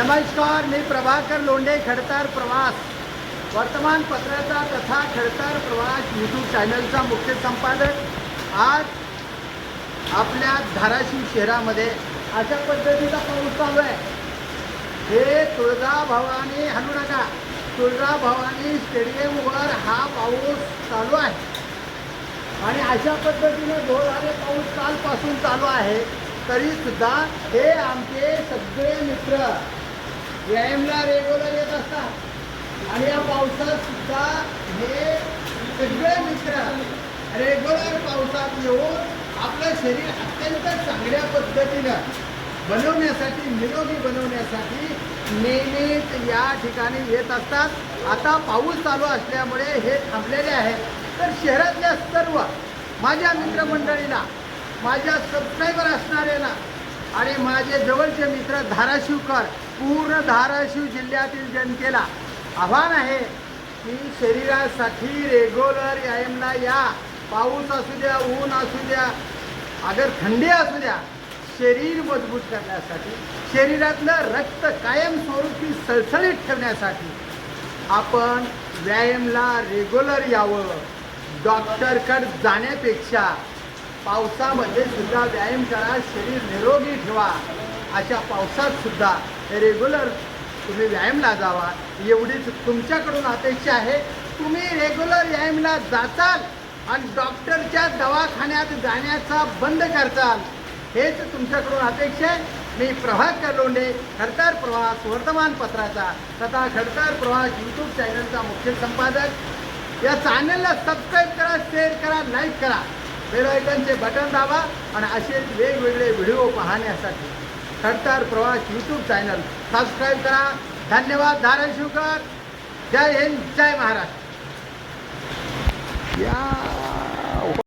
नमस्कार मी प्रभाकर लोंढे खडतार प्रवास. वर्तमानपत्राचा तथा खडतार प्रवास यूट्यूब चॅनलचा मुख्य संपादक. आज आपल्या धाराशिव शहरामध्ये अशा पद्धतीचा पाऊस चालू आहे. हे तुळजा भवानी हलू नका. तुळजा भवानी स्टेडियमवर हा पाऊस चालू आहे. आणि अशा पद्धतीने जोरदारे पाऊस कालपासून चालू आहे. तरीसुद्धा हे आमचे सगळे मित्र व्यायामला रेगुलर येत असतात. आणि या पावसात सुद्धा हे सगळे मित्र रेग्युलर पावसात येऊन आपलं शरीर अत्यंत चांगल्या पद्धतीनं बनवण्यासाठी निरोगी बनवण्यासाठी नेहमीच या ठिकाणी येत असतात. आता पाऊस चालू असल्यामुळे हे थांबलेले आहे. तर शहरातल्या सर्व माझ्या मित्रमंडळीला माझ्या सबस्क्रायबर असणाऱ्याला आणि माझे जवळचे मित्र धाराशिवकर पूर्ण धाराशिव जिल्ह्यातील जनतेला आव्हान आहे की शरीरासाठी रेग्युलर व्यायामला या. पाऊस असू द्या ऊन असू द्या अगर थंडी असू द्या शरीर मजबूत करण्यासाठी शरीरातलं रक्त कायमस्वरूपी सळसळीत ठेवण्यासाठी आपण व्यायामला रेग्युलर यावं. डॉक्टरकडे जाण्यापेक्षा पावसामध्ये सुद्धा व्यायाम करा शरीर निरोगी ठेवा. अशा पावसात सुद्धा रेग्युलर तुम्ही व्यायामला जावा. एवढीच तुमच्याकडून अपेक्षा आहे. तुम्ही रेग्युलर व्यायामला जाचाल आणि डॉक्टरच्या दवाखान्यात जाण्याचा बंद करचाल. हेच तुमच्याकडून अपेक्षा आहे. मी प्रभाकर लोंढे खडतार प्रवास वर्तमानपत्राचा तथा खडतार प्रवास यूट्यूब चॅनलचा मुख्य संपादक. या चॅनलला सबस्क्राईब करा शेअर करा लाईक करा. बेलायकनचे बटन दाबा आणि असेच वेगवेगळे व्हिडिओ पाहण्यासाठी खडतार प्रवास यूट्यूब चॅनल सबस्क्राईब करा. धन्यवाद धाराशिवकर जय हिंद जय महाराष्ट्र. या